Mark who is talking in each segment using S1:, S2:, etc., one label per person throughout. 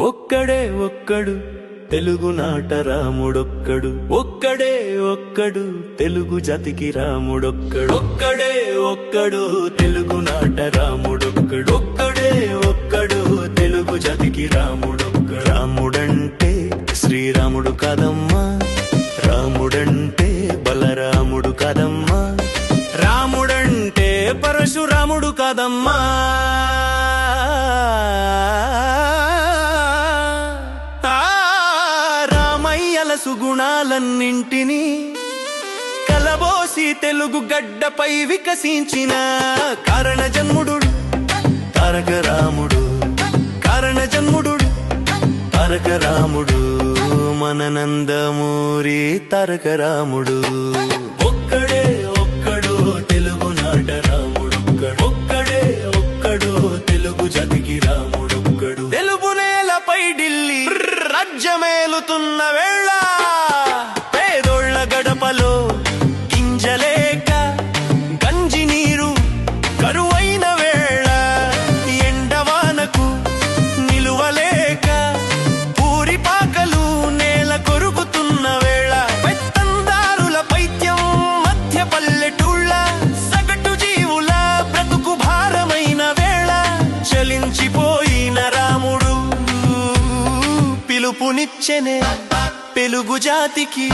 S1: ఒక్కడే ఒక్కడు తెలుగు నాట రాముడొక్కడు. ఒక్కడే ఒక్కడు తెలుగు జాతికి రాముడొక్కడు. ఒక్కడే ఒక్కడు తెలుగు నాట రాముడొక్కడు. ఒక్కడే ఒక్కడు తెలుగు జాతికి రాముడొక్కడు. రాముడంటే శ్రీరాముడు కాదమ్మా. రాముడంటే బలరాముడు కాదమ్మా. రాముడంటే పరశురాముడు కాదమ్మా. సుగుణాలన్నింటినీ కలబోసి తెలుగు గడ్డపై వికసించిన కారణ జన్ముడు తారక రాముడు. కారణ జన్ముడు తారక రాముడు. మననందమూరి తారక రాముడు. ఒక్కడే ఒక్కడు తెలుగు నాట రాముడు. ఒక్కడే ఒక్కడు తెలుగు జతికి రాముడు. తెలుగు నేలపై ఢిల్లీ రాజ్యమేలుతున్న వేళ పిలుపునిచ్చెనే పెలుగు జాతికి.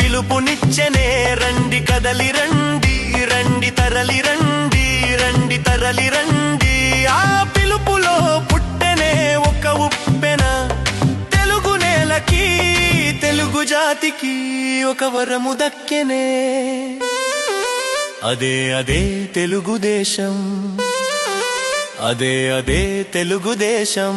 S1: పిలుపునిచ్చెనే రండి కదలి రండి రండి తరలి రండి రండి తరలి రండి. ఆ పిలుపులో పుట్టెనే ఒక ఉప్పెన. తెలుగు నేలకి తెలుగు జాతికి ఒక వరము దక్కెనే. అదే అదే తెలుగుదేశం అదే అదే తెలుగుదేశం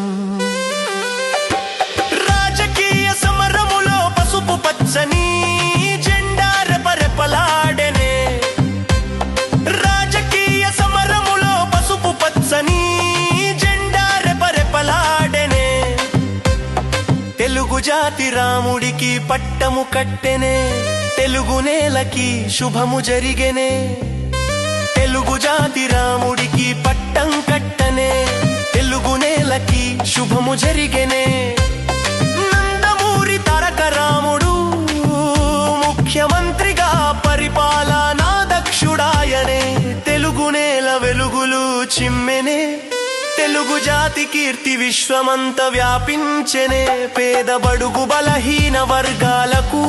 S1: తెలుగు జాతి రాముడికి పట్టము కట్టెనే తెలుగు నేలకి శుభము జరిగెనే. తెలుగు జాతి రాముడికి పట్టం కట్టనే తెలుగు నేలకి శుభము జరిగెనే. నందమూరి తరక రాముడు ముఖ్యమంత్రిగా పరిపాలనా దక్షుడాయనే తెలుగు నేల వెలుగులు చిమ్మెనే. తెలుగు జాతి కీర్తి విశ్వమంత వ్యాపించెనే పేద బడుగు బలహీన వర్గాలకు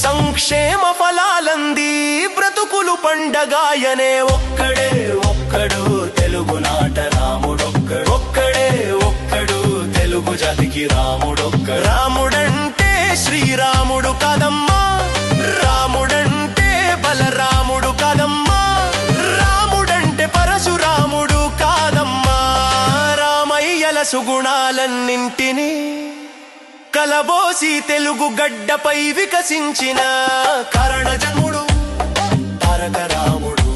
S1: సంక్షేమ ఫలాలంది బ్రతుకులు పండగాయనే ఒక్కడే ఒక్కడు తెలుగు నాట రాముడొక్కడు ఒక్కడే ఒక్కడు తెలుగు జాతికి రా సుగుణాలన్నింటినీ కలబోసి తెలుగు గడ్డపై వికసించిన కారణ జన్ముడు తారక రాముడు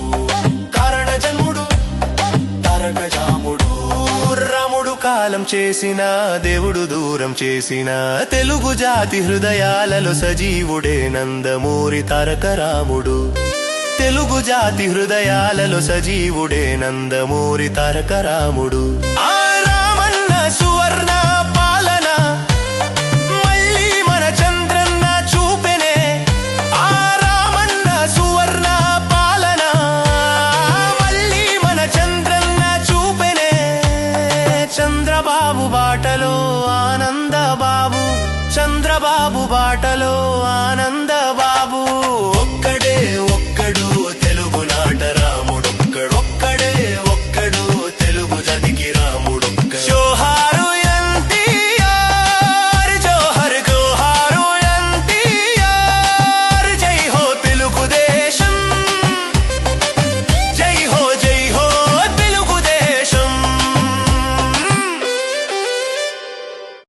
S1: కారణ జన్ముడు తారక జాముడు రాముడు కాలం చేసిన దేవుడు దూరం చేసిన తెలుగు జాతి హృదయాలలో సజీవుడే నందమూరి తారక రాముడు తెలుగు జాతి హృదయాలలో సజీవుడే నందమూరి తారక రాముడు ఆ చంద్రబాబు బాటలో ఆనందబాబు చంద్రబాబు బాటలో ఆనంద